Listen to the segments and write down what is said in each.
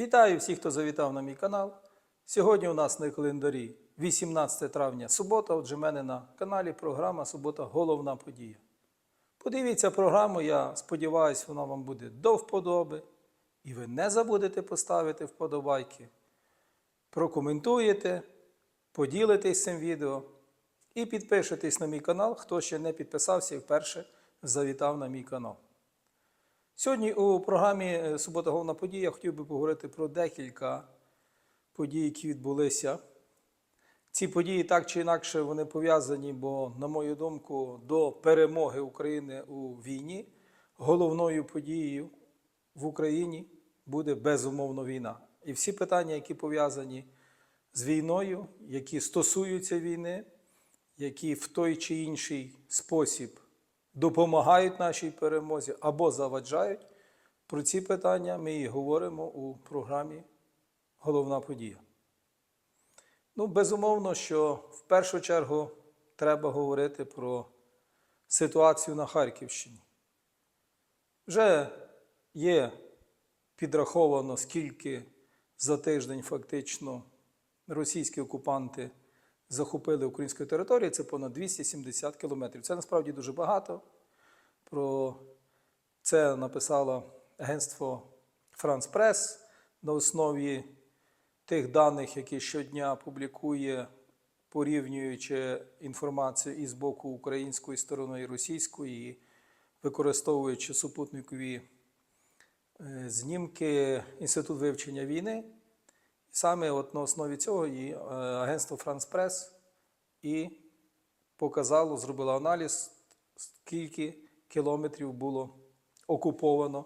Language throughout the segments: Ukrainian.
Вітаю всіх, хто завітав на мій канал. Сьогодні у нас на календарі 18 травня субота. Отже, в мене на каналі програма Субота Головна подія. Подивіться програму, я сподіваюся, вона вам буде до вподоби. І ви не забудете поставити вподобайки. Прокоментуєте, поділитесь цим відео і підпишитесь на мій канал, хто ще не підписався і вперше завітав на мій канал. Сьогодні у програмі е, Субота головна подія хотів би поговорити про декілька подій, які відбулися. Ці події так чи інакше вони пов'язані, бо, на мою думку, до перемоги України у війні головною подією в Україні буде безумовно війна. І всі питання, які пов'язані з війною, які стосуються війни, які в той чи інший спосіб допомагають нашій перемозі або заваджають. Про ці питання ми і говоримо у програмі Головна подія. Ну, безумовно, що в першу чергу треба говорити про ситуацію на Харківщині. Вже є підраховано, скільки за тиждень фактично російські окупанти захопили української території, це понад 270 кілометрів. Це насправді дуже багато. Про це написало агентство France Press на основі тих даних, які щодня публікує, порівнюючи інформацію і з боку української сторони, і російської, і використовуючи супутникові е, знімки Інститут вивчення війни. Саме от на основі цього і е, агентство France Press і показало, зробило аналіз, скільки кілометрів було окуповано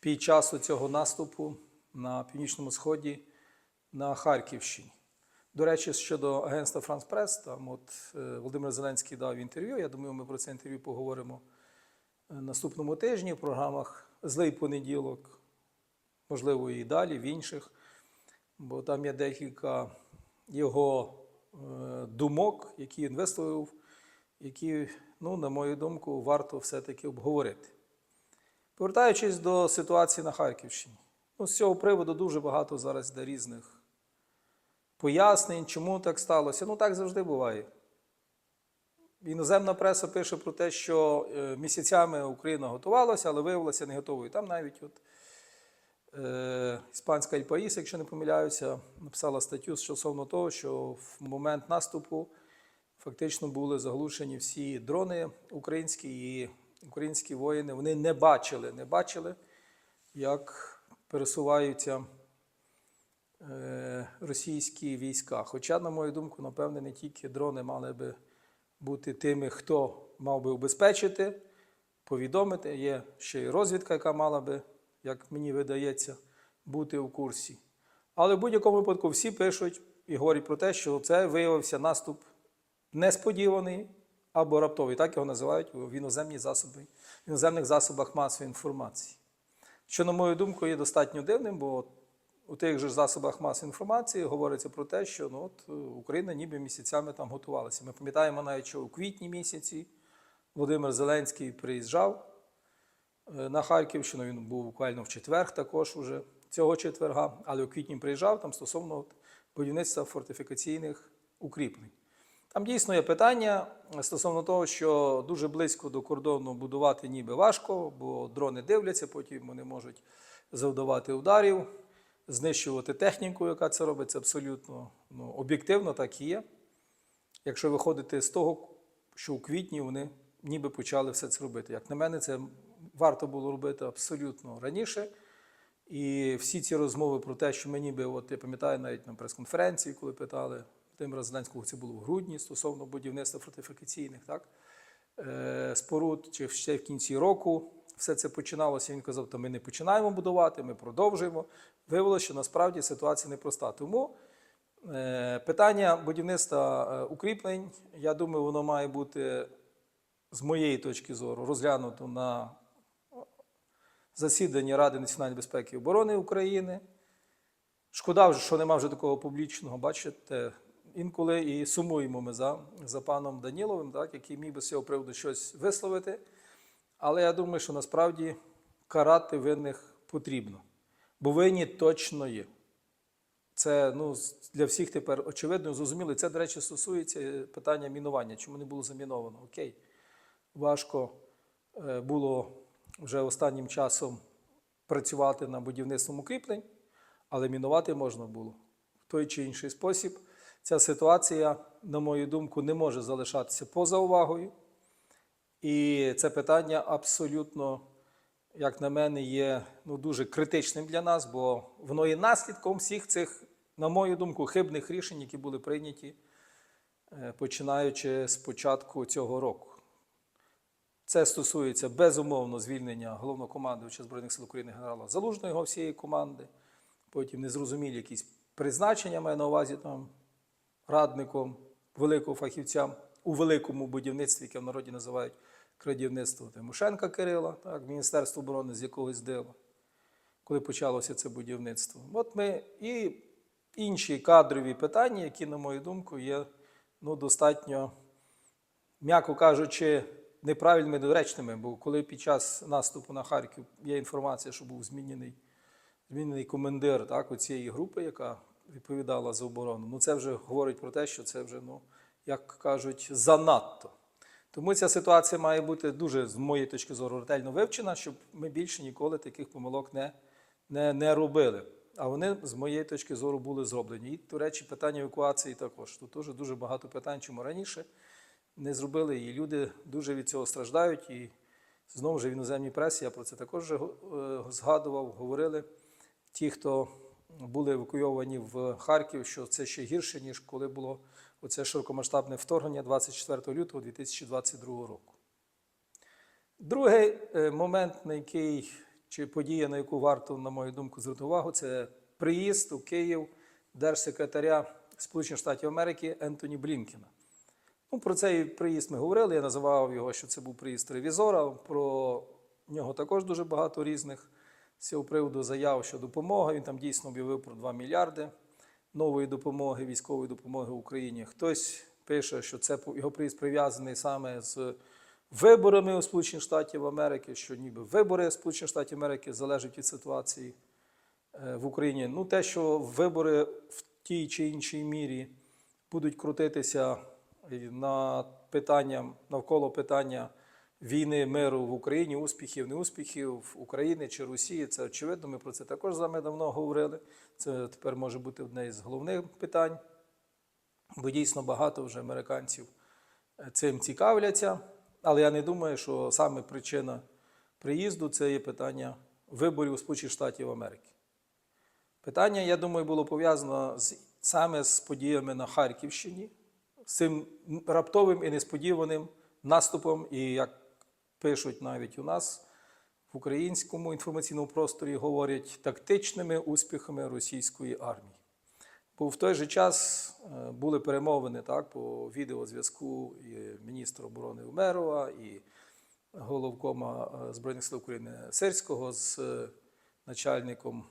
під час цього наступу на північному сході на Харківщині. До речі, щодо агентства France Press, там от е, Володимир Зеленський дав інтерв'ю. Я думаю, ми про це інтерв'ю поговоримо е, наступному тижні в програмах Злий понеділок, можливо, і далі, в інших бо там є декілька його е, думок, які він висловив, які, ну, на мою думку, варто все-таки обговорити. Повертаючись до ситуації на Харківщині, ну, з цього приводу дуже багато зараз йде різних пояснень, чому так сталося. Ну, так завжди буває. Іноземна преса пише про те, що е, місяцями Україна готувалася, але виявилася не готовою. Там навіть от Е, Іспанська Альпаїс, якщо не помиляюся, написала статтю стосовно того, що в момент наступу фактично були заглушені всі дрони українські і українські воїни. Вони не бачили, не бачили, як пересуваються е, російські війська. Хоча, на мою думку, напевне, не тільки дрони мали би бути тими, хто мав би убезпечити, повідомити. Є ще й розвідка, яка мала би як мені видається, бути у курсі. Але в будь-якому випадку всі пишуть і говорять про те, що це виявився наступ несподіваний або раптовий. Так його називають в іноземні засоби, в іноземних засобах масової інформації. Що, на мою думку, є достатньо дивним, бо у тих же засобах масової інформації говориться про те, що ну, от, Україна ніби місяцями там готувалася. Ми пам'ятаємо навіть, що у квітні місяці Володимир Зеленський приїжджав. Е, на Харківщину. Він був буквально в четвер, також уже цього четверга, але у квітні приїжджав там стосовно будівництва фортифікаційних укріплень. Там дійсно є питання стосовно того, що дуже близько до кордону будувати ніби важко, бо дрони дивляться, потім вони можуть завдавати ударів, знищувати техніку, яка це робить. Це абсолютно ну, об'єктивно так і є. Якщо виходити з того, що у квітні вони ніби почали все це робити. Як на мене, це варто було робити абсолютно раніше. І всі ці розмови про те, що мені би, от я пам'ятаю, навіть на прес-конференції, коли питали Володимира Зеленського, це було в грудні стосовно будівництва фортифікаційних так, е, споруд, чи ще в кінці року все це починалося. Він казав, то ми не починаємо будувати, ми продовжуємо. Виявилося, що насправді ситуація непроста. Тому е, питання будівництва е, укріплень, я думаю, воно має бути з моєї точки зору розглянуто на засіданні Ради національної безпеки і оборони України. Шкода, що нема вже такого публічного, бачите, інколи і сумуємо ми за за паном Даніловим, так, який міг би з цього приводу щось висловити. Але я думаю, що насправді карати винних потрібно. Бо винні точно є. Це ну, для всіх тепер очевидно, зрозуміло. Це, до речі, стосується е, питання мінування. Чому не було заміновано? Окей. Важко е, було вже останнім часом працювати на будівництвом укріплень, але мінувати можна було в той чи інший спосіб. Ця ситуація, на мою думку, не може залишатися поза увагою. І це питання абсолютно, як на мене, є ну, дуже критичним для нас, бо воно є наслідком всіх цих, на мою думку, хибних рішень, які були прийняті, е, починаючи з початку цього року. Це стосується безумовно звільнення головнокомандувача Збройних сил України генерала Залужного його всієї команди. Потім незрозумілі якісь призначення маю на увазі там радником, великого фахівця у великому будівництві, яке в народі називають крадівництво Тимошенка Кирила, так, Міністерство оборони з якогось дива, коли почалося це будівництво. От ми і інші кадрові питання, які, на мою думку, є ну, достатньо, м'яко кажучи, неправильними доречними. Бо коли під час наступу на Харків є інформація, що був змінений змінений командир так, цієї групи, яка відповідала за оборону. Ну, це вже говорить про те, що це вже, ну, як кажуть, занадто. Тому ця ситуація має бути дуже, з моєї точки зору, ретельно вивчена, щоб ми більше ніколи таких помилок не, не, не робили. А вони, з моєї точки зору, були зроблені. І, до речі, питання евакуації також. Тут теж дуже багато питань, чому раніше не зробили, і люди дуже від цього страждають. І знову ж в іноземній пресі я про це також е, згадував, говорили ті, хто були евакуйовані в Харків, що це ще гірше, ніж коли було оце широкомасштабне вторгнення 24 лютого 2022 року. Другий е, момент, на який чи подія, на яку варто, на мою думку, звернути увагу, це приїзд у Київ держсекретаря Сполучених Штатів Америки Ентоні Блінкена. Ну, про цей приїзд ми говорили. Я називав його, що це був приїзд ревізора. Про нього також дуже багато різних з цього приводу заяв, що допомога. Він там дійсно об'явив про 2 мільярди нової допомоги, військової допомоги Україні. Хтось пише, що це його приїзд прив'язаний саме з виборами у Сполучених Штатів Америки, що ніби вибори Сполучених Штатів Америки залежать від ситуації е, в Україні. Ну, те, що вибори в тій чи іншій мірі будуть крутитися на питання, навколо питання війни, миру в Україні, успіхів, неуспіхів України чи Росії, це очевидно. Ми про це також з вами давно говорили. Це тепер може бути одне із головних питань, бо дійсно багато вже американців е, цим цікавляться. Але я не думаю, що саме причина приїзду це є питання виборів Сполучених Штатів Америки. Питання, я думаю, було пов'язано з, саме з подіями на Харківщині, з цим раптовим і несподіваним наступом, і як пишуть навіть у нас в українському інформаційному просторі, говорять тактичними успіхами російської армії. Бо в той же час е, були перемовини так, по відеозв'язку міністра оборони Умерова, і головкома е, Збройних сил України Сирського з е, начальником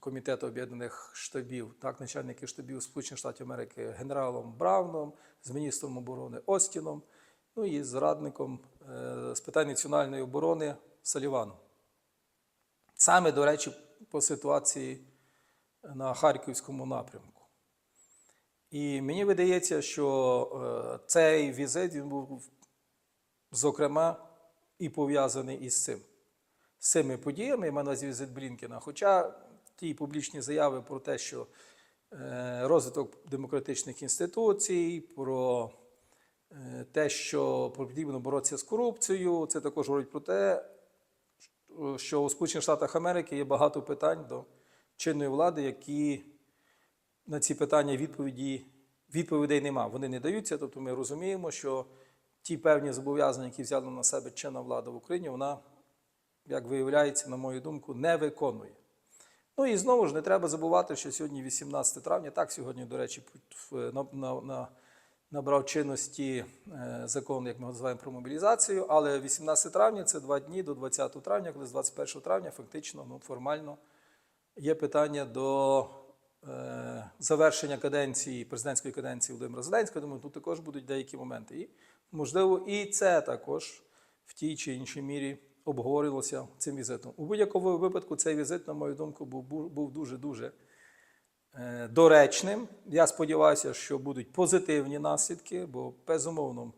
Комітету Об'єднаних штабів, так, начальники штабів Сполучених Штатів Америки генералом Брауном, з міністром оборони Остіном, ну і з радником з питань національної оборони Саліваном. Саме, до речі, по ситуації на Харківському напрямку. І мені видається, що е, цей візит він був, зокрема, і пов'язаний із цим. З цими подіями, я маю візит Блінкена. Хоча ті публічні заяви про те, що е, розвиток демократичних інституцій, про е, те, що потрібно боротися з корупцією, це також говорить про те, що у Сполучених Штатах Америки є багато питань до чинної влади, які на ці питання відповіді, відповідей нема. Вони не даються. Тобто ми розуміємо, що ті певні зобов'язання, які взяла на себе чинна влада в Україні, вона, як виявляється, на мою думку, не виконує. Ну і знову ж не треба забувати, що сьогодні 18 травня, так сьогодні, до речі, на, на, на, набрав чинності е, закон, як ми його називаємо, про мобілізацію, але 18 травня це два дні до 20 травня, коли з 21 травня фактично, ну, формально є питання до е, завершення каденції, президентської каденції Володимира Зеленського. Думаю, тут також будуть деякі моменти. І, можливо, і це також в тій чи іншій мірі обговорювалося цим візитом. У будь-якому випадку цей візит, на мою думку, був, дуже-дуже доречним. Я сподіваюся, що будуть позитивні наслідки, бо безумовно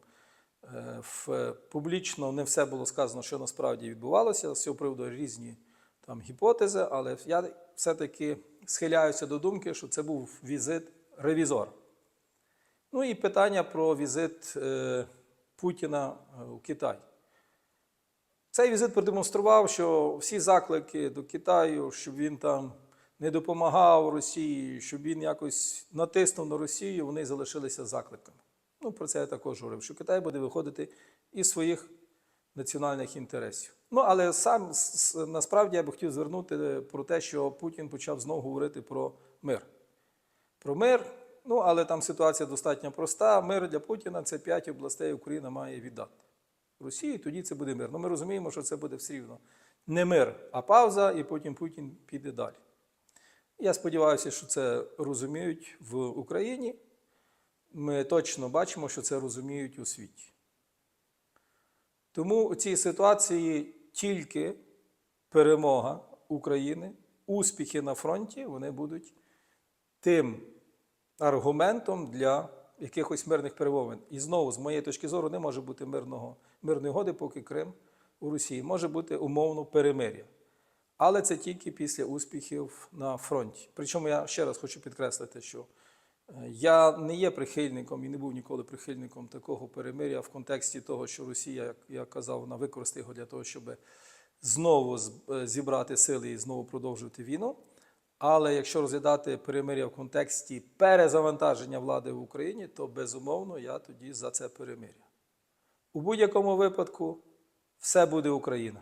е, в, публічно не все було сказано, що насправді відбувалося. З цього приводу різні там гіпотези, але я все-таки схиляюся до думки, що це був візит ревізора. Ну і питання про візит е, Путіна е, у Китай. Цей візит продемонстрував, що всі заклики до Китаю, щоб він там не допомагав Росії, щоб він якось натиснув на Росію, вони залишилися закликами. Ну, про це я також говорив, що Китай буде виходити із своїх національних інтересів. Ну, але сам насправді я би хотів звернути про те, що Путін почав знову говорити про мир. Про мир, ну але там ситуація достатньо проста. Мир для Путіна це п'ять областей Україна має віддати. Росії, тоді це буде мир. Ну ми розуміємо, що це буде все рівно не мир, а пауза, і потім Путін піде далі. Я сподіваюся, що це розуміють в Україні. Ми точно бачимо, що це розуміють у світі. Тому у цій ситуації тільки перемога України, успіхи на фронті, вони будуть тим аргументом для якихось мирних перемовин. І знову, з моєї точки зору, не може бути мирного, мирної годи, поки Крим у Росії. Може бути умовно перемир'я. Але це тільки після успіхів на фронті. Причому я ще раз хочу підкреслити, що е, я не є прихильником і не був ніколи прихильником такого перемир'я в контексті того, що Росія, як я казав, вона використає його для того, щоб знову е, зібрати сили і знову продовжувати війну. Але якщо розглядати перемир'я в контексті перезавантаження влади в Україні, то безумовно я тоді за це перемир'я. У будь-якому випадку все буде Україна.